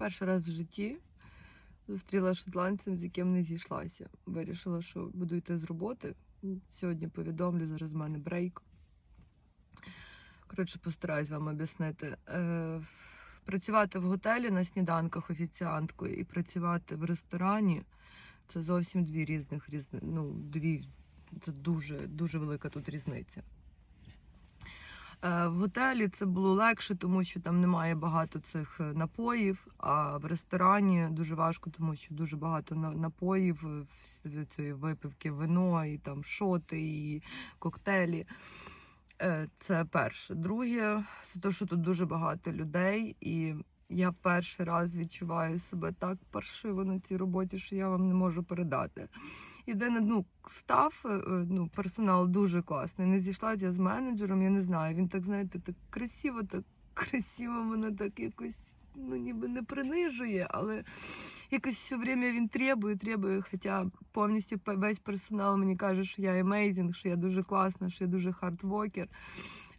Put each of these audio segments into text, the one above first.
перший раз в житті зустріла шотландцем, з яким не зійшлася. Вирішила, що буду йти з роботи. Сьогодні повідомлю, зараз в мене брейк. Коротше, постараюсь вам об'яснити. Е, працювати в готелі на сніданках офіціанткою і працювати в ресторані це зовсім дві різних різни, ну, дві. Це дуже дуже велика тут різниця. Е, В готелі це було легше, тому що там немає багато цих е, напоїв. А в ресторані дуже важко, тому що дуже багато на- напоїв, е, цієї випивки, вино, і там шоти, і коктейлі. Це перше. Друге, це те, що тут дуже багато людей, і я перший раз відчуваю себе так паршиво на цій роботі, що я вам не можу передати. Єдине, ну, став, е, е, ну, персонал дуже класний. Не зійшлася я з менеджером, я не знаю. Він так, знаєте, так красиво, так красиво мене так якось, ну, ніби не принижує, але якось все время він требує, требує, хоча повністю весь персонал мені каже, що я amazing, що я дуже класна, що я дуже хардвокер.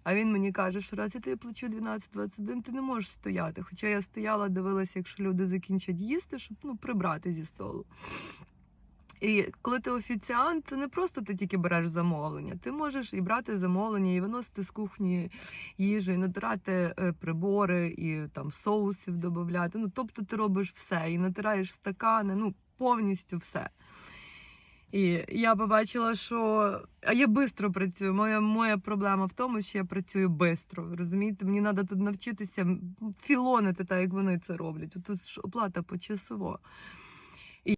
А він мені каже, що раз я тобі плачу 12-21, ти не можеш стояти. Хоча я стояла, дивилася, якщо люди закінчать їсти, щоб ну, прибрати зі столу. І коли ти офіціант, це не просто ти тільки береш замовлення. Ти можеш і брати замовлення, і виносити з кухні їжу, і натирати е, прибори, і там соусів додати. Ну, тобто ти робиш все, і натираєш стакани, ну повністю все. І я побачила, що а я швидко працюю. Моя, моя проблема в тому, що я працюю швидко. Розумієте, мені треба тут навчитися філонити так, як вони це роблять. Тут ж оплата почасово.